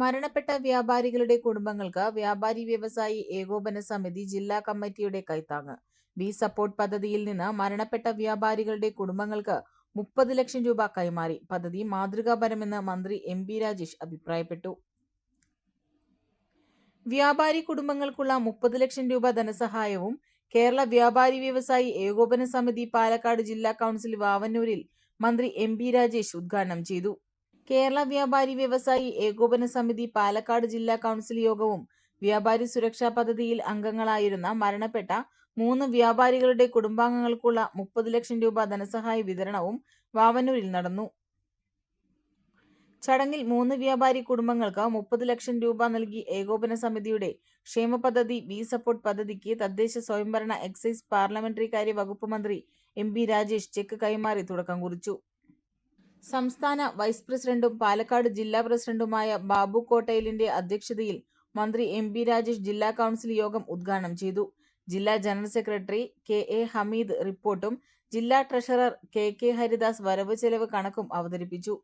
മരണപ്പെട്ട വ്യാപാരികളുടെ കുടുംബങ്ങൾക്ക് വ്യാപാരി വ്യവസായി ഏകോപന സമിതി ജില്ലാ കമ്മിറ്റിയുടെ കൈത്താങ്ങ്. വി സപ്പോർട്ട് പദ്ധതിയിൽ നിന്ന് മരണപ്പെട്ട വ്യാപാരികളുടെ കുടുംബങ്ങൾക്ക് മുപ്പത് ലക്ഷം രൂപ കൈമാറി. പദ്ധതി മാതൃകാപരമെന്ന് മന്ത്രി എം പി രാജേഷ് അഭിപ്രായപ്പെട്ടു. വ്യാപാരി കുടുംബങ്ങൾക്കുള്ള മുപ്പത് ലക്ഷം രൂപ ധനസഹായവും കേരള വ്യാപാരി വ്യവസായി ഏകോപന സമിതി പാലക്കാട് ജില്ലാ കൗൺസിൽ വാവന്നൂരിൽ മന്ത്രി എം പി രാജേഷ് ഉദ്ഘാടനം ചെയ്തു. കേരള വ്യാപാരി വ്യവസായി ഏകോപന സമിതി പാലക്കാട് ജില്ലാ കൗൺസിൽ യോഗവും വ്യാപാരി സുരക്ഷാ പദ്ധതിയിൽ അംഗങ്ങളായിരുന്ന മരണപ്പെട്ട മൂന്ന് വ്യാപാരികളുടെ കുടുംബാംഗങ്ങൾക്കുള്ള മുപ്പത് ലക്ഷം രൂപ ധനസഹായ വിതരണവും വാവനൂരിൽ നടന്നു. ചടങ്ങിൽ മൂന്ന് വ്യാപാരി കുടുംബങ്ങൾക്ക് മുപ്പത് ലക്ഷം രൂപ നൽകി ഏകോപന സമിതിയുടെ ക്ഷേമ പദ്ധതി ബി സപ്പോർട്ട് പദ്ധതിക്ക് തദ്ദേശ സ്വയംഭരണ എക്സൈസ് പാർലമെന്ററി കാര്യ വകുപ്പ് മന്ത്രി എം രാജേഷ് ചെക്ക് കൈമാറി തുടക്കം കുറിച്ചു. സംസ്ഥാന വൈസ് പ്രസിഡന്റും പാലക്കാട് ജില്ലാ പ്രസിഡന്റുമായ ബാബു കോട്ടയിലിന്റെ അധ്യക്ഷതയിൽ മന്ത്രി എം പി രാജേഷ് ജില്ലാ കൗൺസിൽ യോഗം ഉദ്ഘാടനം ചെയ്തു. ജില്ലാ general secretary K A Hameed റിപ്പോർട്ടും ജില്ലാ ട്രഷറർ കെ കെ ഹരിദാസ് വരവ് ചെലവ് കണക്കും അവതരിപ്പിച്ചു.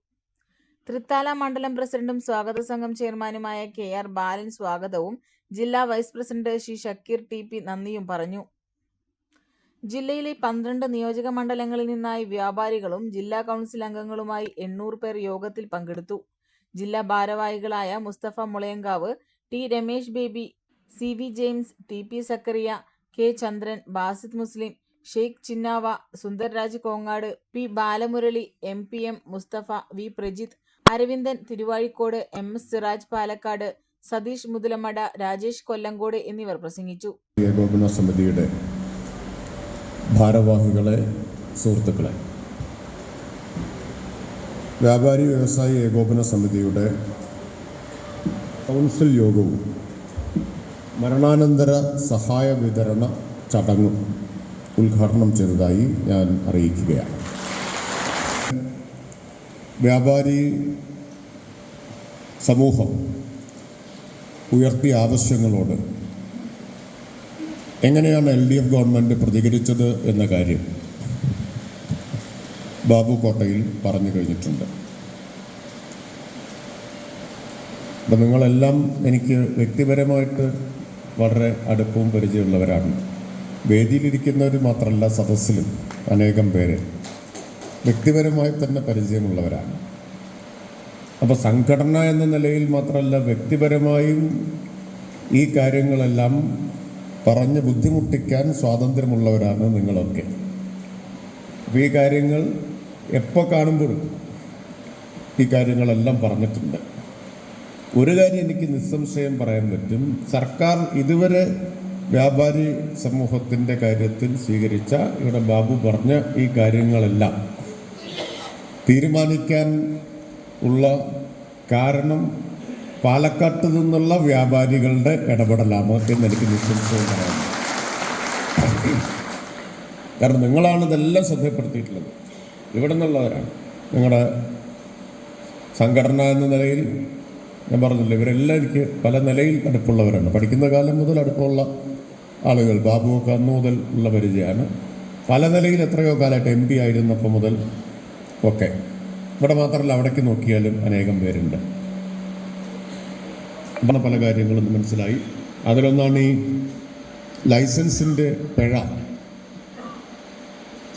തൃത്താല മണ്ഡലം പ്രസിഡന്റും സ്വാഗത സംഘം ചെയർമാനുമായ കെ ആർ ബാലൻ സ്വാഗതവും ജില്ലാ vice president Shri Shakeer T P നന്ദിയും പറഞ്ഞു. ജില്ലയിലെ പന്ത്രണ്ട് നിയോജക മണ്ഡലങ്ങളിൽ നിന്നായി വ്യാപാരികളും ജില്ലാ കൗൺസിൽ അംഗങ്ങളുമായി എണ്ണൂറ് പേർ യോഗത്തിൽ പങ്കെടുത്തു. ജില്ലാ ഭാരവാഹികളായ Musthafa Mulayankavu T Ramesh Baby C V James T P Sakkariya K Chandran Basid Muslim Sheikh Chinnava Sundarraj Kongad P Balamurali M P M Musthafa V Prajith Aravindan Thiruvazhikode M S Siraj Palakkad Satheesh Muthalamada Rajesh Kollengode എന്നിവർ പ്രസംഗിച്ചു. ഏകോപന സമിതിയുടെ ഭാരവാഹികളെ സുഹൃത്തുക്കളെ. വ്യാപാരി വ്യവസായി ഏകോപന സമിതിയുടെ കൗൺസിൽ യോഗവും മരണാനന്തര സഹായ വിതരണ ചടങ്ങും ഉദ്ഘാടനം ചെയ്തതായി ഞാൻ അറിയിക്കുകയാണ്. വ്യാപാരി സമൂഹം ഉയർത്തിയ ആവശ്യങ്ങളോട് എങ്ങനെയാണ് എൽ ഡി എഫ് ഗവൺമെന്റ് പ്രതികരിച്ചത് എന്ന കാര്യം ബാബു കോട്ടയിൽ പറഞ്ഞു കഴിഞ്ഞിട്ടുണ്ട്. അപ്പം നിങ്ങളെല്ലാം എനിക്ക് വ്യക്തിപരമായിട്ട് വളരെ അടുപ്പവും പരിചയമുള്ളവരാണ്. വേദിയിലിരിക്കുന്നവർ മാത്രമല്ല സദസ്സിലും അനേകം പേര് വ്യക്തിപരമായി തന്നെ പരിചയമുള്ളവരാണ്. അപ്പോൾ സംഘടന എന്ന നിലയിൽ മാത്രമല്ല വ്യക്തിപരമായും ഈ കാര്യങ്ങളെല്ലാം പറഞ്ഞ് ബുദ്ധിമുട്ടിക്കാൻ സ്വാതന്ത്ര്യമുള്ളവരാണ് നിങ്ങളൊക്കെ. അപ്പോൾ ഈ കാര്യങ്ങൾ എപ്പോൾ കാണുമ്പോഴും ഈ കാര്യങ്ങളെല്ലാം പറഞ്ഞിട്ടുണ്ട്. ഒരു കാര്യം എനിക്ക് നിസ്സംശയം പറയാൻ പറ്റും. സർക്കാർ ഇതുവരെ വ്യാപാരി സമൂഹത്തിന്റെ കാര്യത്തിൽ സ്വീകരിച്ച ഇവിടെ ബാബു പറഞ്ഞ ഈ കാര്യങ്ങളെല്ലാം തീരുമാനിക്കാൻ ഉള്ള കാരണം പാലക്കാട്ട് നിന്നുള്ള വ്യാപാരികളുടെ ഇടപെടലാണ് എന്ന് എനിക്ക് നിസ്സംശയം പറയാം. കാരണം നിങ്ങളാണ് ഇതെല്ലാം ശ്രദ്ധപ്പെടുത്തിയിട്ടുള്ളത് ഇവിടെ നിന്നുള്ളവരാണ്. നിങ്ങളുടെ സംഘടന എന്ന നിലയിൽ ഞാൻ പറഞ്ഞില്ല ഇവരെല്ലാം എനിക്ക് പല നിലയിൽ അടുപ്പുള്ളവരാണ്. പഠിക്കുന്ന കാലം മുതൽ അടുപ്പമുള്ള ആളുകൾ ബാബുവൊക്കെ അന്ന് മുതൽ ഉള്ള പരിചയമാണ്. പല നിലയിൽ എത്രയോ കാലമായിട്ട് എം പി ആയിരുന്നപ്പോൾ മുതൽ ഒക്കെ. ഇവിടെ മാത്രമല്ല അവിടേക്ക് നോക്കിയാലും അനേകം പേരുണ്ട്. പല കാര്യങ്ങളും മനസ്സിലായി. അതിലൊന്നാണ് ഈ ലൈസൻസിന്റെ പിഴ.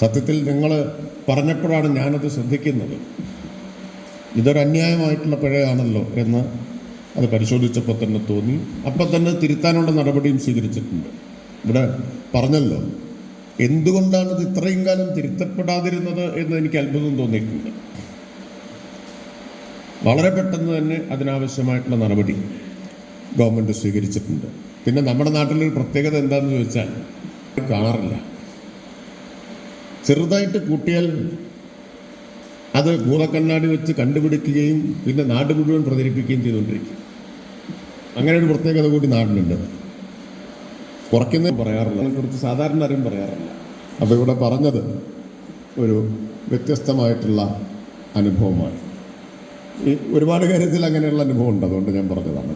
സത്യത്തിൽ നിങ്ങൾ പറഞ്ഞപ്പോഴാണ് ഞാനത് ശ്രദ്ധിക്കുന്നത്. ഇതൊരു അന്യായമായിട്ടുള്ള പിഴയാണല്ലോ എന്ന് അത് പരിശോധിച്ചപ്പോൾ തന്നെ തോന്നി. അപ്പം തന്നെ തിരുത്താനുള്ള നടപടിയും സ്വീകരിച്ചിട്ടുണ്ട്. ഇവിടെ പറഞ്ഞല്ലോ എന്തുകൊണ്ടാണ് ഇത് ഇത്രയും കാലം തിരുത്തപ്പെടാതിരുന്നത് എന്ന് എനിക്ക് അത്ഭുതം തോന്നിയിട്ടുണ്ട്. വളരെ പെട്ടെന്ന് തന്നെ അതിനാവശ്യമായിട്ടുള്ള നടപടി. ഗവൺമെന്റ് സ്വീകരിച്ചിട്ടുണ്ട്. പിന്നെ നമ്മുടെ നാട്ടിലൊരു പ്രത്യേകത എന്താണെന്ന് ചോദിച്ചാൽ കാണാറില്ല. ചെറുതായിട്ട് കൂട്ടിയാൽ അത് ഭൂതക്കണ്ണാടി വെച്ച് കണ്ടുപിടിക്കുകയും പിന്നെ നാട് മുഴുവൻ പ്രചരിപ്പിക്കുകയും ചെയ്തുകൊണ്ടിരിക്കും. അങ്ങനെ ഒരു പ്രത്യേകത കൂടി നാടിനുണ്ട്. കുറയ്ക്കുന്ന പറയാറില്ല. അതിനെക്കുറിച്ച് സാധാരണ ആരും പറയാറില്ല. അപ്പോൾ ഇവിടെ പറഞ്ഞത് ഒരു വ്യത്യസ്തമായിട്ടുള്ള അനുഭവമാണ്. ഈ ഒരുപാട് കാര്യത്തിൽ അങ്ങനെയുള്ള അനുഭവം ഉണ്ട് അതുകൊണ്ട് ഞാൻ പറഞ്ഞതാണ്.